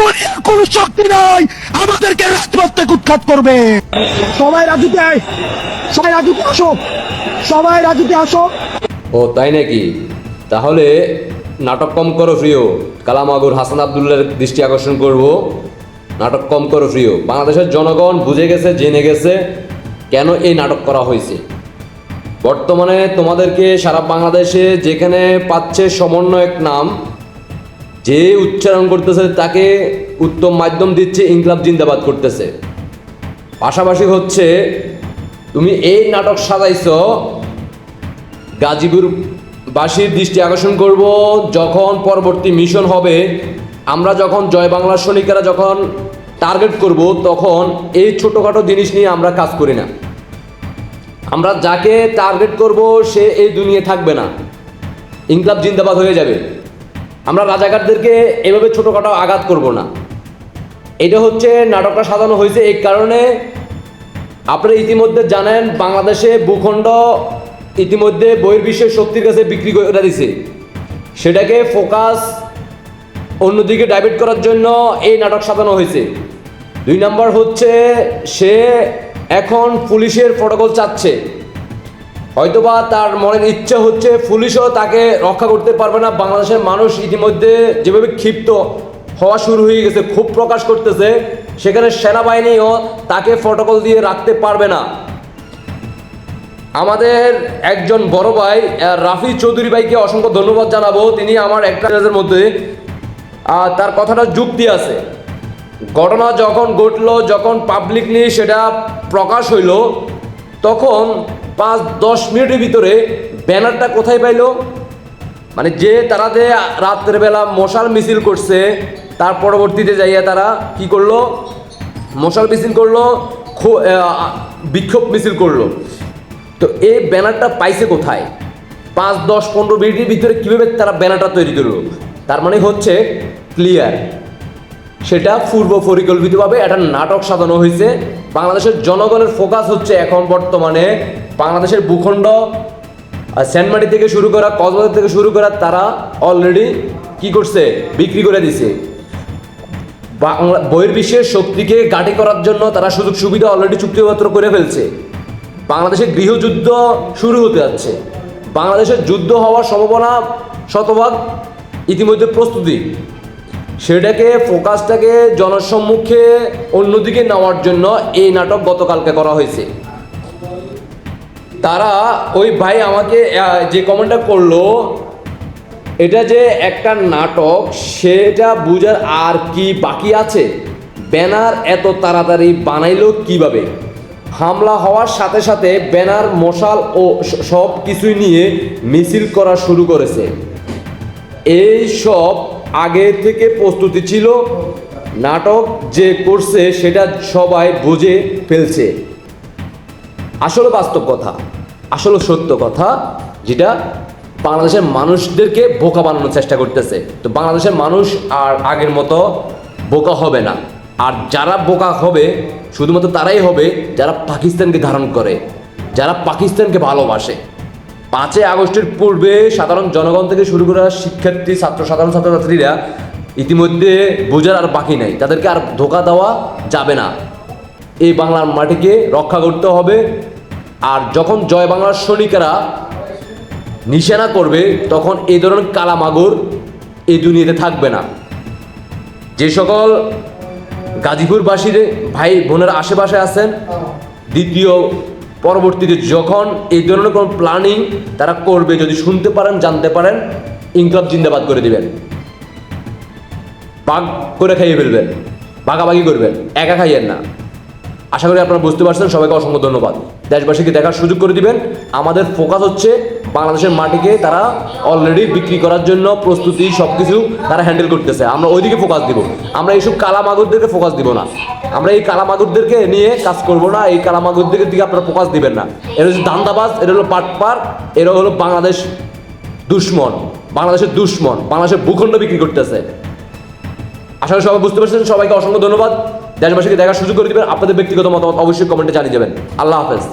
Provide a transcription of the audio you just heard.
দুনিয়ার কোন শক্তি নাই। আমাদেরকে রাজপথ থেকে উৎখাত করবে। সবাই রাজুতে আয়। সবাই রাজুতে আসো। সবাই রাজুতে আসো। ও তাই নাকি? তাহলে নাটক কম করো প্রিয়। কালামাগুর হাসান আবদুল্লার দৃষ্টি আকর্ষণ করব। নাটক কম করো প্রিয়। বাংলাদেশের জনগণ বুঝে গেছে জেনে গেছে কেন এই নাটক করা হয়েছে। বর্তমানে তোমাদেরকে সারা বাংলাদেশে যেখানে পাচ্ছে সমন্বয়ক নাম যে উচ্চারণ করতেছে তাকে উত্তম মাধ্যম দিচ্ছে, ইনকলাব জিন্দাবাদ করতেছে। পাশাপাশি হচ্ছে, তুমি এই নাটক সাজাইছো গাজীপুর বাসীর দৃষ্টি আকর্ষণ করব যখন পরবর্তী মিশন হবে। আমরা যখন জয় বাংলার সৈনিকেরা যখন টার্গেট করব, তখন এই ছোটোখাটো জিনিস নিয়ে আমরা কাজ করি না। আমরা যাকে টার্গেট করব, সে এই দুনিয়া থাকবে না। ইনকলাব জিন্দাবাদ হয়ে যাবে। আমরা রাজাকারদেরকে এভাবে ছোটোখাটো আঘাত করব না। এটা হচ্ছে নাটকটা সাজানো হয়েছে এই কারণে আপনারা ইতিমধ্যে জানেন বাংলাদেশে ভূখণ্ড ইতিমধ্যে বহির্বিশ্বের শক্তির কাছে বিক্রি করে দিছে। সেটাকে ফোকাস অন্যদিকে ডাইভার্ট করার জন্য এই নাটক সাজানো হয়েছে। দুই নম্বর হচ্ছে সে এখন পুলিশের প্রটোকল চাচ্ছে। হয়তোবা তার মনের ইচ্ছা হচ্ছে পুলিশও তাকে রক্ষা করতে পারবে না। বাংলাদেশের মানুষ ইতিমধ্যে যেভাবে ক্ষিপ্ত হওয়া শুরু হয়ে গেছে খুব প্রকাশ করতেছে, সেখানে সেনাবাহিনীও তাকে প্রটোকল দিয়ে রাখতে পারবে না। আমাদের একজন বড় ভাই রাফি চৌধুরী ভাইকে অসংখ্য ধন্যবাদ জানাব। তিনি আমার একটা মধ্যে তার কথাটা যুক্তি আছে। ঘটনা যখন ঘটলো, যখন পাবলিকলি সেটা প্রকাশ হইল, তখন পাঁচ, দশ মিনিটের ভিতরে ব্যানারটা কোথায় পাইলো? মানে যে তারা যে রাত্রেবেলা মশাল মিছিল করছে, তার পরবর্তীতে যাইয়া তারা কি করল? মশাল মিছিল করল বিক্ষোভ মিছিল করল। তো এই ব্যানারটা পাইছে কোথায়? পাঁচ, দশ, পনেরো মিনিটের ভিতরে কীভাবে তারা ব্যানারটা তৈরি করল? তার মানে হচ্ছে ক্লিয়ার সেটা পূর্ব পরিকল্পিতভাবে একটা নাটক সাজানো হয়েছে। বাংলাদেশের জনগণের ফোকাস হচ্ছে এখন বর্তমানে বাংলাদেশের ভূখণ্ড সেন্টমাটি থেকে শুরু করা, কক্সবাজার থেকে শুরু করা, তারা অলরেডি কি করছে? বিক্রি করে দিছে। বাংলা, বহির্বিশ্বের শক্তিকে গাটি করার জন্য তারা সুযোগ সুবিধা অলরেডি চুক্তিপত্র করে ফেলছে। বাংলাদেশে গৃহযুদ্ধ শুরু হতে যাচ্ছে। বাংলাদেশের যুদ্ধ হওয়ার সম্ভাবনা শতভাগ ইতিমধ্যে প্রস্তুতি। সেটাকে, ফোকাসটাকে জনসম্মুখে অন্যদিকে নেওয়ার জন্য এই নাটক গতকালকে করা হয়েছে। তারা ওই ভাই আমাকে যে কমেন্টটা করল, এটা যে একটা নাটক, সেটা বুঝার আর কি বাকি আছে? ব্যানার এত তাড়াতাড়ি বানাইলো কীভাবে? হামলা হওয়ার সাথে সাথে ব্যানার, মশাল ও সব কিছুই নিয়ে মিছিল করা শুরু করেছে। এই সব আগে থেকে প্রস্তুতি ছিল নাটক যে করছে সেটা সবাই বুঝে ফেলছে। আসলে বাস্তব কথা, আসলে সত্য কথা যেটা বাংলাদেশের মানুষদেরকে বোকা বানানোর চেষ্টা করতেছে। তো বাংলাদেশের মানুষ আর আগের মতো বোকা হবে না। আর যারা বোকা হবে, শুধুমাত্র তারাই হবে যারা পাকিস্তানকে ধারণ করে, যারা পাকিস্তানকে ভালোবাসে। পাঁচই আগস্টের পূর্বে সাধারণ জনগণ থেকে শুরু করা শিক্ষার্থী ছাত্র সাধারণ ছাত্রছাত্রীরা ইতিমধ্যে বোঝার আর বাকি নাই। তাদেরকে আর ধোকা দেওয়া যাবে না। এই বাংলার মাটিকে রক্ষা করতে হবে। আর যখন জয় বাংলার সৈনিকেরা নিশানা করবে তখন এই ধরনের কালামাগুর এই দুনিয়াতে থাকবে না। যে সকল গাজীপুরবাসীর ভাই বোনের আশেপাশে আছেন দ্বিতীয় পরবর্তীতে যখন এই ধরনের কোনো প্ল্যানিং তারা করবে, যদি শুনতে পারেন, জানতে পারেন ইনকাম জিন্দাবাদ করে দিবেন। বাঘ করে খাইয়ে ফেলবেন, ভাগাভাগি করবেন, একা খাইয়েন না। আশা করি আপনারা বুঝতে পারছেন, সবাইকে অসংখ্য ধন্যবাদ। দেশবাসীকে দেখার সুযোগ করে দিবেন। আমাদের ফোকাস হচ্ছে বাংলাদেশের মাটিকে তারা অলরেডি বিক্রি করার জন্য প্রস্তুতি সব কিছু তারা হ্যান্ডেল করতেছে। আমরা ওইদিকে ফোকাস দিব। আমরা এইসব কালামাগুরদেরকে ফোকাস দিব না। আমরা এই কালামাগুরদেরকে নিয়ে কাজ করব না। এই কালামাগুরদের দিকে আপনারা ফোকাস দিবেন না। এরা হচ্ছে দান্দাবাজ এরা হলো পাটপার, এরা হলো বাংলাদেশ দুশ্মন, বাংলাদেশের দুশ্মন, বাংলাদেশের ভূখণ্ড বিক্রি করতেছে। করি সবাই বুঝতে পারছেন। সবাইকে অসংখ্য ধন্যবাদ। দেশবাসীকে দেখার সুযোগ করে দেবেন আপনাদের ব্যক্তিগত মতামত অবশ্যই কমেন্টে জানিয়ে যাবেন আল্লাহ হাফেজ।